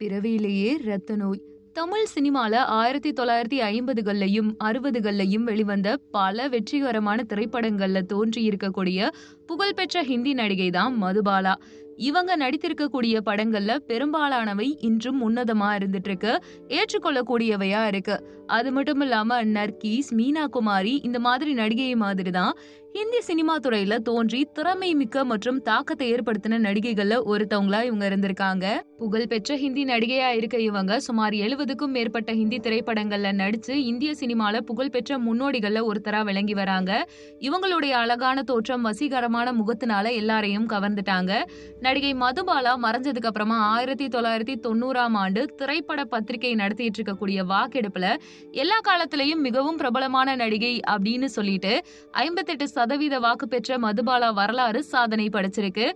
பிறவியிலேயே இரத்த நோய் தமிழ் சினிமால ஆயிரத்தி தொள்ளாயிரத்தி ஐம்பதுகள்லையும் அறுபதுகள்லையும் வெளிவந்த பல வெற்றிகரமான திரைப்படங்கள்ல தோன்றி இருக்கக்கூடிய புகழ்பெற்ற ஹிந்தி நடிகை தான் மதுபாலா. இவங்க நடித்திருக்கக்கூடிய படங்கள்ல பெரும்பாலானவை இன்றும் உன்னதமா இருந்துட்டு இருக்கு ஏற்றுக்கொள்ளக்கூடியவையா இருக்கு. அது மட்டும் இல்லாம நர்கீஸ் மீனா குமாரி இந்த மாதிரி நடிகை மாதிரி தான் ஹிந்தி சினிமா துறையில தோன்றி திறமை மிக்க மற்றும் தாக்கத்தை ஏற்படுத்தின நடிகைகள்ல ஒருத்தவங்களா இவங்க இருந்திருக்காங்க. புகழ்பெற்ற ஹிந்தி நடிகையா இருக்க இவங்க சுமார் எழுபதுக்கும் மேற்பட்ட ஹிந்தி திரைப்படங்கள்ல நடிச்சு இந்திய சினிமால புகழ்பெற்ற முன்னோடிகள்ல ஒருத்தரா விளங்கி வராங்க. இவங்களுடைய அழகான தோற்றம் வசீகரமான முகத்தினால எல்லாரையும் கவர்ந்துட்டாங்க. நடிகை மதுபாலா மறைஞ்சதுக்கு அப்புறமா ஆயிரத்தி தொள்ளாயிரத்தி தொண்ணூறாம் ஆண்டு திரைப்பட பத்திரிகை நடத்திட்டு இருக்கக்கூடிய வாக்கெடுப்புல எல்லா காலத்திலையும் மிகவும் பிரபலமான நடிகை அப்படின்னு சொல்லிட்டு ஐம்பத்தெட்டு சதவீத வாக்கு பெற்ற மதுபாலா வரலாறு சாதனை படைச்சிருக்கு.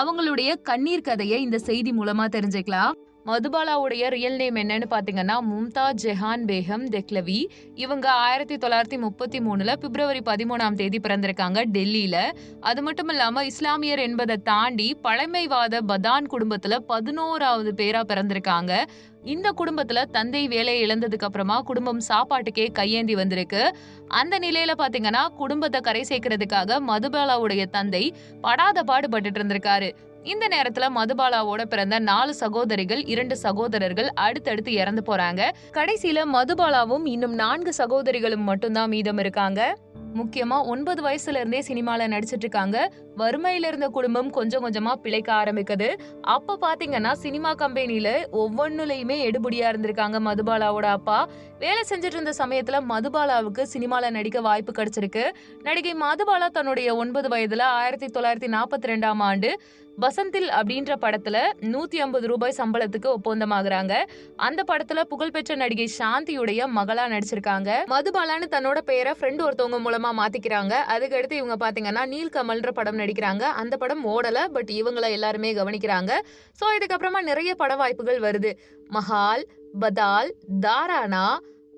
அவங்களுடைய கண்ணீர் கதையை இந்த செய்தி மூலமா தெரிஞ்சுக்கலாம். மதுபாலாவுடைய ரியல் நேம் என்னன்னு பாத்தீங்கன்னா மும்தாஜ் ஜெஹான் பேகம் தெக்லவி. இவங்க ஆயிரத்தி தொள்ளாயிரத்தி முப்பத்தி மூணுல பிப்ரவரி பதிமூணாம் தேதி பிறந்திருக்காங்க டெல்லியில. அது மட்டும் இல்லாம இஸ்லாமியர் என்பதை தாண்டி பழமைவாத பதான் குடும்பத்துல பதினோராவது பேரா பிறந்திருக்காங்க. இந்த குடும்பத்துல தந்தை வேலையை இழந்ததுக்கு அப்புறமா குடும்பம் சாப்பாட்டுக்கே கையேந்தி வந்திருக்கு. அந்த நிலையில பாத்தீங்கன்னா குடும்பத்தை கரை சேர்க்கறதுக்காக மதுபாலாவுடைய தந்தை படாத பாடுபட்டு இருந்திருக்காரு. இந்த நேரத்துல மதுபாலாவோட பிறந்த நாலு சகோதரிகள் இரண்டு சகோதரர்கள் அடுத்தடுத்து இறந்து போறாங்க. கடைசியில மதுபாலாவும் இன்னும் நான்கு சகோதரிகளும் மட்டும்தான் மீதம் இருக்காங்க. முக்கியமா ஒன்பது வயசுல இருந்தே சினிமால நடிச்சிட்டு இருக்காங்க வறுமையில இருந்த குடும்பம் கொஞ்சம் கொஞ்சமா பிழைக்க ஆரம்பிக்குது. அப்ப பாத்தீங்கன்னா சினிமா கம்பெனில ஒவ்வொன்னுலயுமே எடுபடியா இருந்திருக்காங்க மதுபாலாவோட அப்பா. வேலை செஞ்சுட்டு இருந்த சமயத்துல மதுபாலாவுக்கு சினிமால நடிக்க வாய்ப்பு கிடைச்சிருக்கு. நடிகை மதுபாலா தன்னுடைய ஒன்பது வயதுல ஆயிரத்தி தொள்ளாயிரத்தி நாற்பத்தி ரெண்டாம் ஆண்டு வசந்தில் அப்படின்ற படத்துல நூத்தி ஐம்பது ரூபாய் சம்பளத்துக்கு ஒப்பந்தமாகறாங்க. அந்த படத்துல புகழ்பெற்ற நடிகை சாந்தியுடைய மகளா நடிச்சிருக்காங்க. மதுபாலான்னு தன்னோட பெயரை ஃப்ரெண்ட் ஒருத்தவங்க மூலமா மாத்திக்கிறாங்க. அதுக்கடுத்து இவங்க பாத்தீங்கன்னா நீல்கமல்ன்ற படம் நடிக்கிறாங்க. அந்த படம் ஓடல பட் இவங்கள எல்லாருமே கவனிக்கிறாங்க. சோ இதுக்கப்புறமா நிறைய பட வாய்ப்புகள் வருது. Mahal Baadal Tarana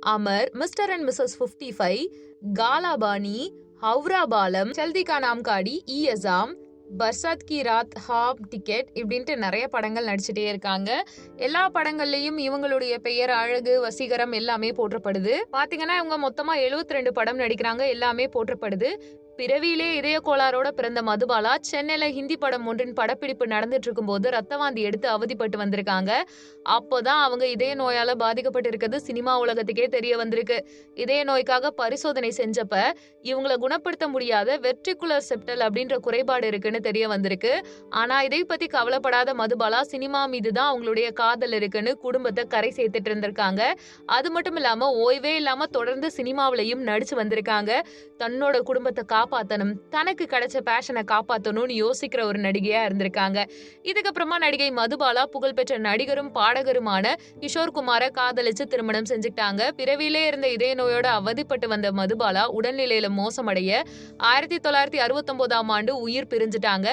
Amar mister and missus fifty five Kalapani Howrah பாலம் சல்தி கா நாம் காடி இஎசாம் பர்சாத் கி ராத் ஹாப் டிக்கெட் இப்படின்ட்டு நிறைய படங்கள் நடிச்சுட்டே இருக்காங்க. எல்லா படங்கள்லையும் இவங்களுடைய பெயர் அழகு வசீகரம் எல்லாமே போற்றப்படுது. பாத்தீங்கன்னா இவங்க மொத்தமா 72 ரெண்டு படம் நடிக்கிறாங்க. எல்லாமே போற்றப்படுது. பிறவியிலே இதய கோளாரோட பிறந்த மதுபாலா சென்னையில ஹிந்தி படம் ஒன்றின் படப்பிடிப்பு நடந்துட்டு இருக்கும்போது ரத்த வாந்தி எடுத்து அவதிப்பட்டு வந்திருக்காங்க. அப்போதான் அவங்க இதய நோயால பாதிக்கப்பட்டிருக்கிறது சினிமா உலகத்துக்கே தெரிய வந்திருக்கு. இதய நோய்க்காக பரிசோதனை செஞ்சப்ப இவங்களை குணப்படுத்த முடியாத வெர்டிகுலர் செப்டல் அப்படின்ற குறைபாடு இருக்குன்னு தெரிய வந்திருக்கு. ஆனா இதை பத்தி கவலைப்படாத மதுபாலா சினிமா மீது தான் அவங்களுடைய காதல் இருக்குன்னு குடும்பத்தை கரை சேர்த்துட்டு இருந்திருக்காங்க. அது மட்டும் இல்லாம ஓய்வே இல்லாம தொடர்ந்து சினிமாவிலையும் நடிச்சு வந்திருக்காங்க. தன்னோட குடும்பத்தை காப்பாத்தணும். தனக்கு கிடைச்ச பேஷனை காப்பாத்தணும்னு யோசிக்கிற ஒரு நடிகையா இருந்திருக்காங்க. இதுக்கப்புறமா நடிகை மதுபாலா புகழ்பெற்ற நடிகரும் பாடகருமான கிஷோர் குமாரை காதலிச்சு திருமணம் செஞ்சுக்கிட்டாங்க. பிறவிலே இருந்த இதய நோயோட அவதிப்பட்டு வந்த மதுபாலா உடல்நிலையில மோசமடைய ஆயிரத்தி தொள்ளாயிரத்தி அறுபத்தொன்பதாம் ஆண்டு உயிர் பிரிஞ்சுட்டாங்க.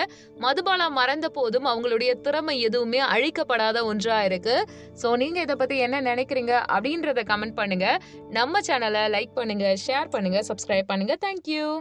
மதுபாலா மறந்த போதும் அவங்களுடைய திறமை எதுவுமே அழிக்கப்படாத ஒன்றா இருக்கு. ஸோ நீங்க இதை பத்தி என்ன நினைக்கிறீங்க அப்படின்றத கமெண்ட் பண்ணுங்க. நம்ம சேனலை லைக் பண்ணுங்க ஷேர் பண்ணுங்க சப்ஸ்கிரைப் பண்ணுங்க. தேங்க்யூ